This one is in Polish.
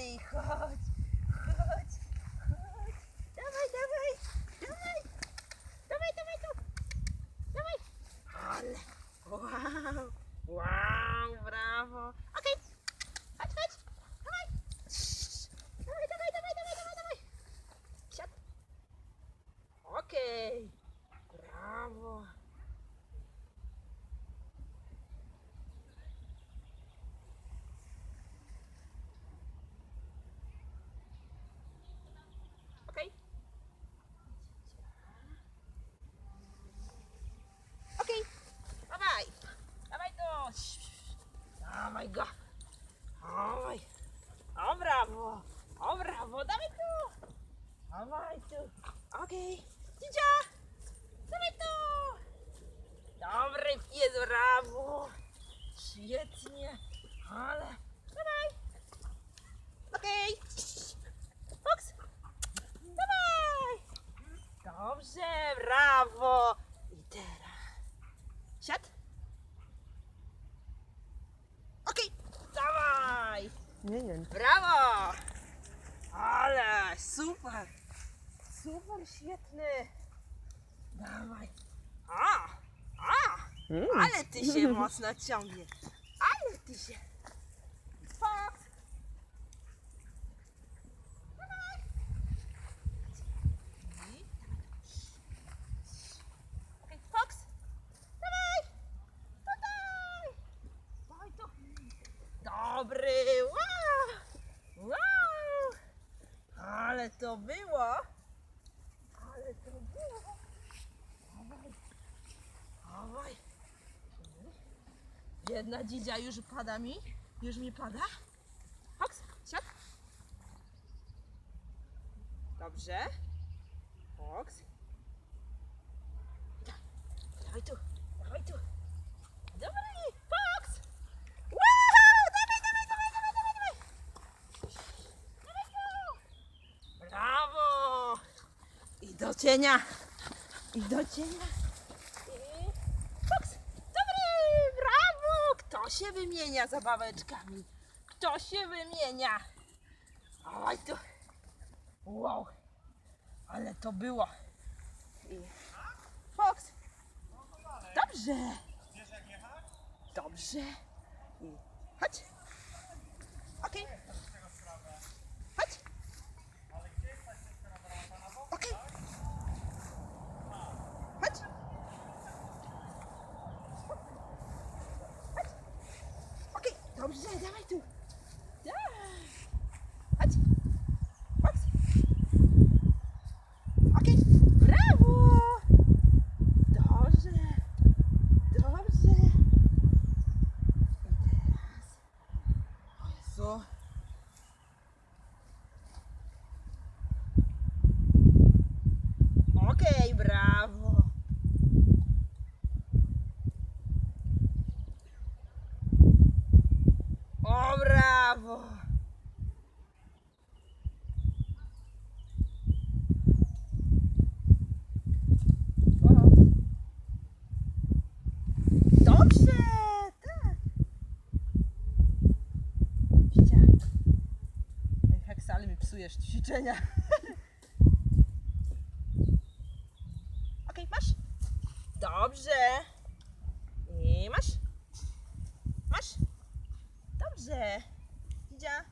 Powoli, chodź, chodź, chodź. Dawaj, dawaj, dawaj. Dawaj, dawaj tu. Dawaj. Ale, wow, wow, brawo. Okej, chodź, chodź. Dawaj. Dawaj, dawaj, dawaj, dawaj, dawaj, dawaj. Siad. Okej, brawo. Okej. Okej. Dawaj. Dawaj to. Dawaj go. Dawaj. O brawo. O brawo. Dawaj tu. Okej. Dzidzia. Dawaj tu. Dobry pies, brawo. Świetnie. Ale. Dawaj. Okej. Fox. Dawaj! Dobrze, brawo! I teraz. Siad. Okej, dawaj! Nie wiem. Brawo! Ale super! Super, świetny! Dawaj! A! A! Mm. Ale ty się mocno ciągnie! Ale ty się! Tu! Dobry! Wow! Wow! Ale to było! Jedna dzidzia już pada mi? Już mi pada? Fox, siad! Dobrze. Da- Dawaj tu, dawaj tu. Dobry, Fox! Wow! Dawaj, dawaj, dawaj, dawaj, dawaj, dawaj! Dawaj tu! Brawo! I do cienia! I do cienia! I... Fox! Dobry! Brawo! Kto się wymienia zabaweczkami? Kto się wymienia? Dawaj tu! Wow! Ale to było! I... Fox! Dobrze! Dobrze! I... Chodź! Okej! Chodź! Okej! Chodź! Chodź! Okej, dobrze, dawaj tu! Dawaj. Chodź! Chodź! Okej, brawo! Dobrze, dobrze. I teraz. O Jezu. Okej, brawo. O, brawo. O. Dobrze, tak. Widziałem. Ej, Psujesz ćwiczenia. Okej, masz. Dobrze. I masz. Masz. Dobrze. Widzia.